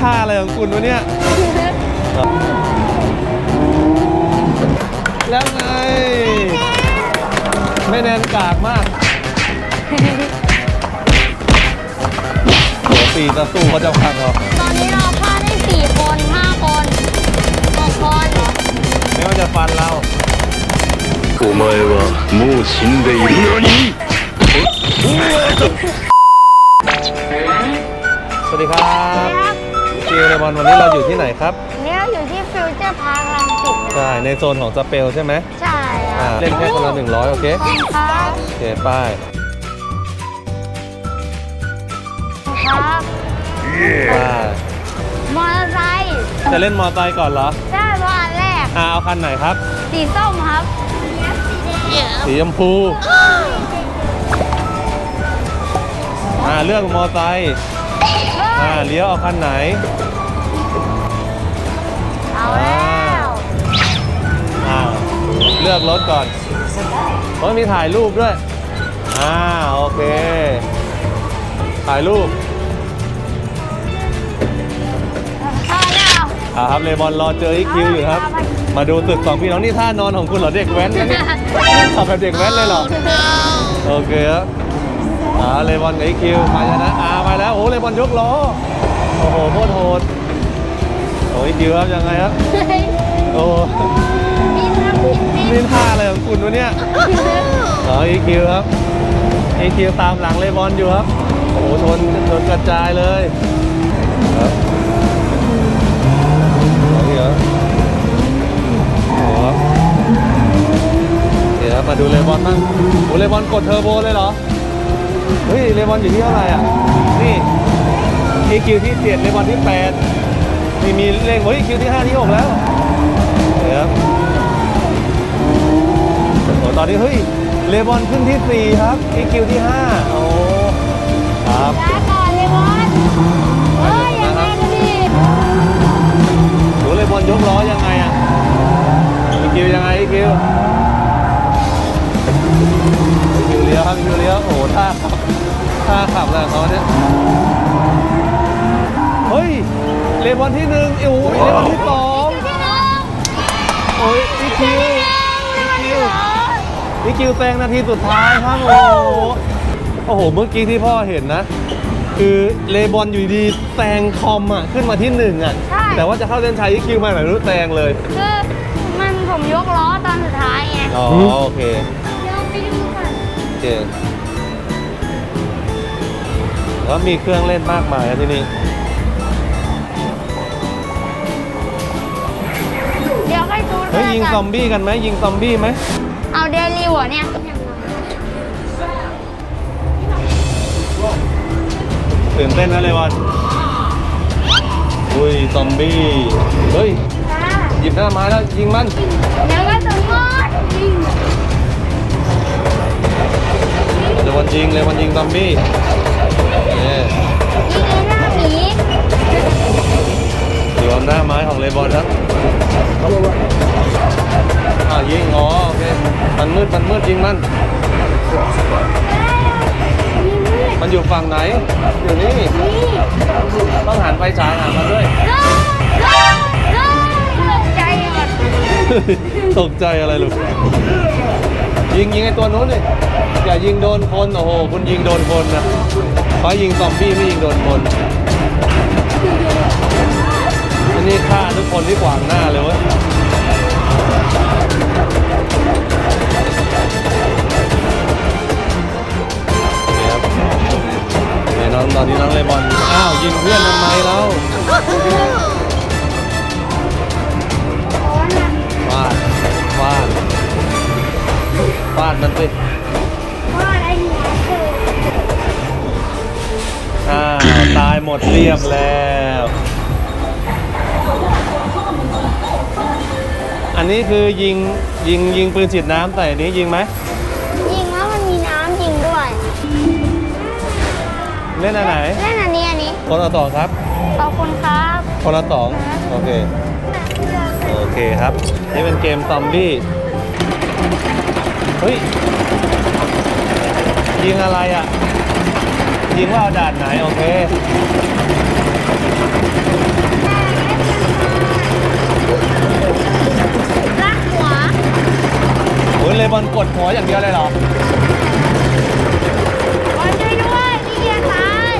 ท่าอะไรของคุณวะเนี่ย แล้วไง ไม่แนนกากมากโหปีตะสู้เขาจะพังเหรอ ตอนนี้เราพาได้สี่คนห้าคนหกคนเหรอ ไม่ว่าจะฟันเรา お前はもう死んでいるのに สวัสดีครับ ครับคิวเลมอนวันนี้เราอยู่ที่ไหนครับนี่เราอยู่ที่ฟิวเจอร์พาร์คลังสิตใช่ในโซนของสเปลใช่ไหมใช่อ่าเล่นแค่คนละหนึ่งร้อยโอเคครับโอเคป้ายครับป้ายมอเตอร์ไซค์จะเล่นมอไซค์ก่อนเหรอใช่เพราะอันแรกอ่าเอาคันไหนครับ สีส้มครับสีชมพูอ่าเลือกมอไซค์ อ่าเลี้ยวเอาคันไหน เอาแล้วอ่าเลือกรถก่อนโอ้ยมีถ่ายรูปด้วย อ่าโอเค ถ่ายรูปเอาแล้วอ่าครับเลบอนรอเจออีคิวอยู่ครับ มาดูตึกสองพี่น้องนี่ท่านอนของคุณเหรอเด็กแว้นนะเนี่ยขับแบบเด็กแว้นเลยเหรอ โอเคครับอ่าเลบอนกับอีคิวมาแล้วนะอ่าไป แล้วโอ้เลบอนยกล้อโอ้โหโคตรโหดโอ้ยคิวครับยังไงครับโอ้มีน้ำผิดมีนี่ท่าอะไรของคุณวะเนี่ยอ๋ออีคิวครับอีคิวตามหลังเลบอนอยู่ครับโอ้โหชนชนกระจายเลยครับ เฮ้ยเลบอนอยู่ที่เท่าไหร่อะ นี่อีคิวที่เจ็ดเลบอนที่แปดนี่มีเลขโอ้ยคิวที่ห้าที่หกแล้วเดี๋ยวครับโอ้ตอนนี้เฮ้ยเลบอนขึ้นที่สี่ครับอีคิวที่ห้าโอ้ครับช้าก่อนเลยบอสเฮ้ยยังไงกันดีดูเลบอนยกล้อยังไงอะอีคิวยังไงอีคิวอีคิวเลี้ยวครับอีคิวเลี้ยวโอ้ท่าขับ ท่าขับอะไรของเขาเนี่ย เฮ้ย เลบอนที่หนึ่งโอ้ยเลบอนที่สองที่หนึ่งโอ้ยอีคิวที่หนึ่งนี่คิวแซงนาทีสุดท้ายครับโอ้โหโอ้โห เมื่อกี้ที่พ่อเห็นนะ คือเลบอนอยู่ดีๆแซงคอมอะ ขึ้นมาที่หนึ่งอะ ใช่ แต่ว่าจะเข้าเส้นชัยอีคิวมาไหนไม่รู้แซงเลย คือมันผมยกล้อตอนสุดท้ายไงอ๋อโอเค เดี๋ยวไปดูก่อน โอเค แล้วมีเครื่องเล่นมากมายนะที่นี่เดี๋ยวค่อยดูเฮ้ยยิงซอมบี้กันไหมยิงซอมบี้ไหมเอาเดลิวเหรอเนี่ยตื่นเต้นนะเลบอนอุ้ยซอมบี้เฮ้ยหยิบหน้าไม้แล้วยิงมันเดี๋ยวก็ถึงหมดเลบอนยิงเลบอนยิงซอมบี้เนี่ย ยิงไอ้หน้าหมีอยู่บนหน้าไม้ของเลบอนครับอ่ายิงอ๋อโอเคมันมืดมันมืดยิงมันมันอยู่ฝั่งไหน อยู่นี่ ต้องหันไฟฉายหามันด้วย go go go ใจหมดตกใจอะไรลูก ยิงยิงไอ้ตัวนู้นเลยอย่ายิงโดนคน โอ้โห คุณยิงโดนคนนะ เพราะยิงซอมบี้ไม่ยิงโดนคนอันนี้ฆ่าทุกคนที่ขวางหน้าเลยเว้ยเนี่ยครับเนี่ยน้องตอนนี้น้องเลบอน อ้าว ยิงเพื่อนทำไมแล้วฟาดฟาดฟาดมันสิ อ้าวตายหมดเรียบแล้ว อันนี้คือยิงยิงยิงปืนฉีดน้ำแต่อันนี้ยิงไหม ยิงแล้วมันมีน้ำยิงด้วยเล่นอันไหน เล่นอันนี้อันนี้คนละสองครับ ขอบคุณครับคนละสองโอเค โอเคครับ นี่เป็นเกมซอมบี้ เฮ้ย ยิงอะไรอะ ริงว่าเอาด่านไหน โอเค ลากหัวโอ้ยเลยบอลกดหัวอย่างเดียวเลยเหรอ บอลช่วยยพี่เกียร์ตาย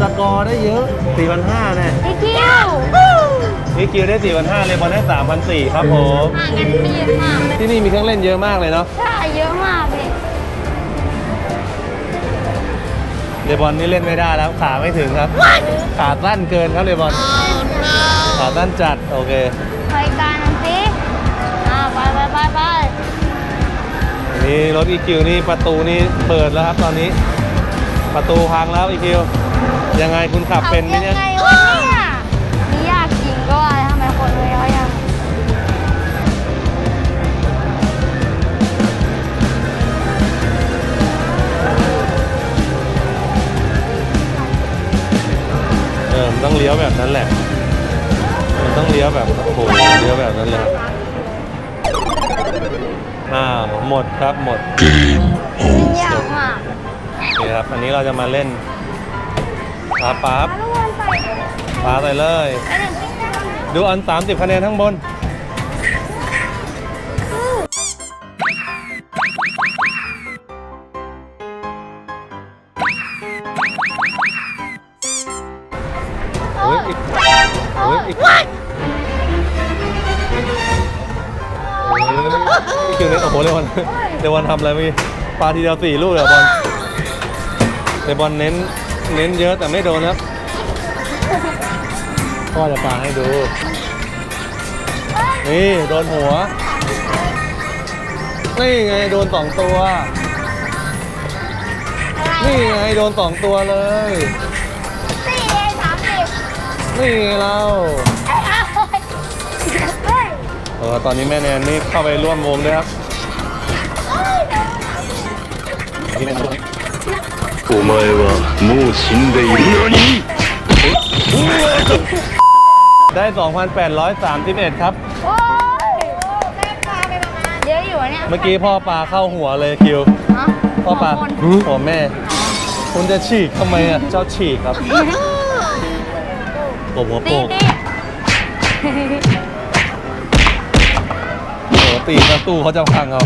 สกอร์ได้เยอะ4,500แน่ไอ้คิว นี่คิวได้4,500เลยบอลได้3,400ครับผมห่างกันไม่เยอะมากที่นี่มีเครื่องเล่นเยอะมากเลยเนาะใช่เยอะมากเลยเลบอลนี่เล่นไม่ได้แล้วขาไม่ถึงครับ ขาสั้นเกินครับเลบอลขาสั้นจัดโอเคไปกันสิอ่าไปไปไปไปนี่รถอีคิวนี่ประตูนี่เปิดแล้วครับตอนนี้ ประตูพังแล้วอีคิวยังไงคุณขับเป็นไหมเนี่ย ขับยังไงวะ ลี้ยวแบบนั้นแหละ มันต้องเลี้ยวแบบโอ้โหเลี้ยวแบบนั้นเลยอ้าวหมดครับหมดมันยากมากโอเคครับ อันนี้เราจะมาเล่นปาปั๊บทุกคนไปปาใส่เลยไปหนึ่งดูอัน 30 คะแนนข้างบน อีกคิวเล่นโอ้โหเรวันเรวันทำอะไรเมื่อกี้ปาทีเดียวสี่ลูกเลยบอลเรบอลเน้นเน้นเยอะแต่ไม่โดนครับพ่อจะปาให้ดู นี่ โดนหัว นี่ไงโดนสองตัว นี่ไงโดนสองตัวเลยสี่เองสามสิบนี่ไงเรา เออตอนนี้แม่แนนนี่เข้าไปร่วมวงด้วยครับ お前はもう死んでいる何 ได้ 2,831 ครับ โอ้ยเยอะอยู่อะเนี่ย เมื่อกี้พ่อปลาเข้าหัวเลยคิว ฮะ พ่อปลา คน หัวแม่ คุณจะฉีกทำไมอ่ะ เจ้าฉีกครับตบหัว ตี โปก ตี โอ้โห ตีประตูเขาจะพังเอา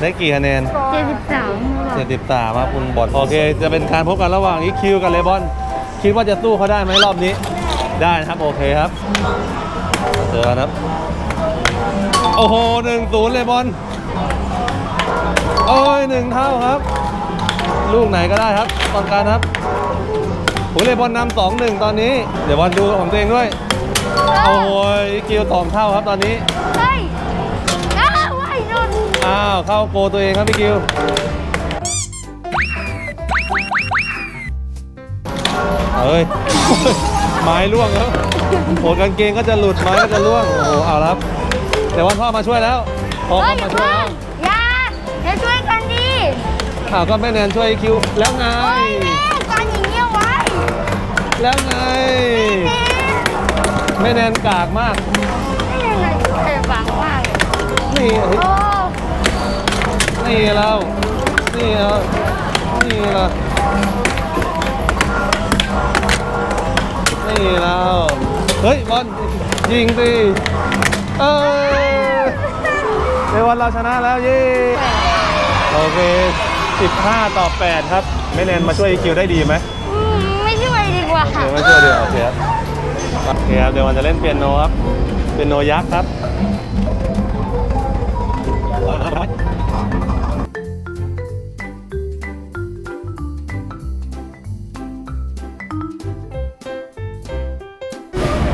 ได้กี่คะแนนเจ็ดสิบสามเจ็ดสิบสามครับคุณบอลโอเค จะเป็นการพบกันระหว่างอีคิวกับเลบอน คิดว่าจะสู้เขาได้ไหมรอบนี้ ได้นะครับ โอเคครับเจอกันครับ โอ้โหหนึ่งศูนย์เลบอน โอ้ยหนึ่งเท่าครับ ลูกไหนก็ได้ครับตอนการครับ ผมเลยบอนนำสองหนึ่งตอนนี้ เดี๋ยวบอลดูของตัวเองด้วย โอ้ยอีคิวสองเท่าครับตอนนี้ เฮ้ยอ้าวไอ้นุ่นอ้าวเข้าโกตัวเองครับพี่กิว เฮ้ย ไม้ล่วงแล้วโอ้กางเกงก็จะหลุดไม้ก็จะล่วง โอ้โหเอาล้วครับ เดี๋ยววันพ่อมาช่วยแล้วพ่อเฮ้เข้ายมาเพิ่ช่วยแล้วอย่าอย่าช่วยกันดิอ้าวก็แม่แนนช่วยคิวแล้วไง เฮ้ยแม่ แล้วไงแม่แนนกากมาก นี่ยังไงเออบังมากเลยนี่โอ้นี่เรานี่เรานี่เรานี่เราเฮ้ยบอลยิงสิเอ้ยในวันเราชนะแล้วเย้โอเค 15 ต่อ 8 ครับ ไม่เนนมาช่วยอีคิวได้ดีไหม วยดีกว่าเดี๋ยวมาช่วยเดี๋ยวโอเคครับโอเคครับเดี๋ยววันจะเล่นเปียโนครับเปียโนยักษ์ครับ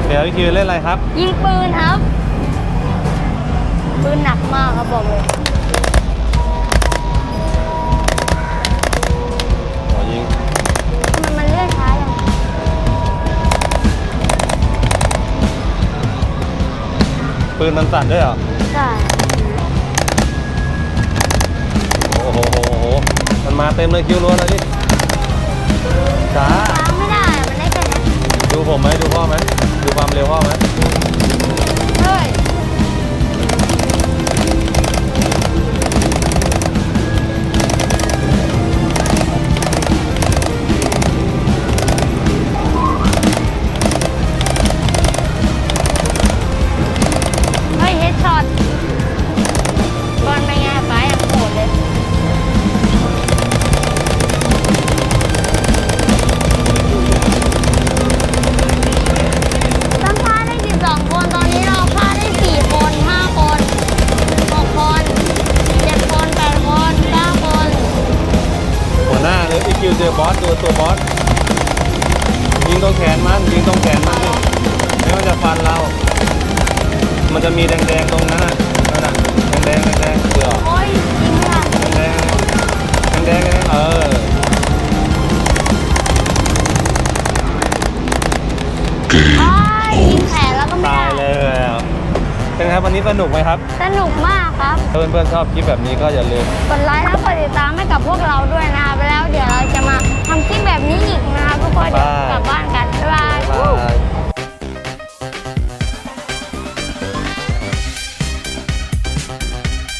เดี๋ยวพี่คิวเล่นอะไรครับ ยิงปืนครับ ปืนหนักมากครับบอกเลย ปืนมันสั่นด้วยเหรอ ใช่โอ้โหโอ้โหโอ้โห มันมาเต็มเลยคิวรัวเลยดิ คิวเจอบอสตัวตัวบอสยิงตรงแขนมันยิงตรงแขนมันแล้วมันจะฟันเรา มันจะมีแดงๆตรงนั้นน่ะนั่นน่ะแดงๆแดงๆเกลือแดงๆแดงๆเออ ครับ วันนี้สนุกไหมครับ สนุกมากครับ ถ้าเพื่อนๆชอบคลิปแบบนี้ก็อย่าลืม กดไลค์และกดติดตามให้กับพวกเราด้วยนะครับแล้วเดี๋ยวเราจะมาทำคลิปแบบนี้อีกนะครับทุกคนกลับบ้านกันบ๊ายบาย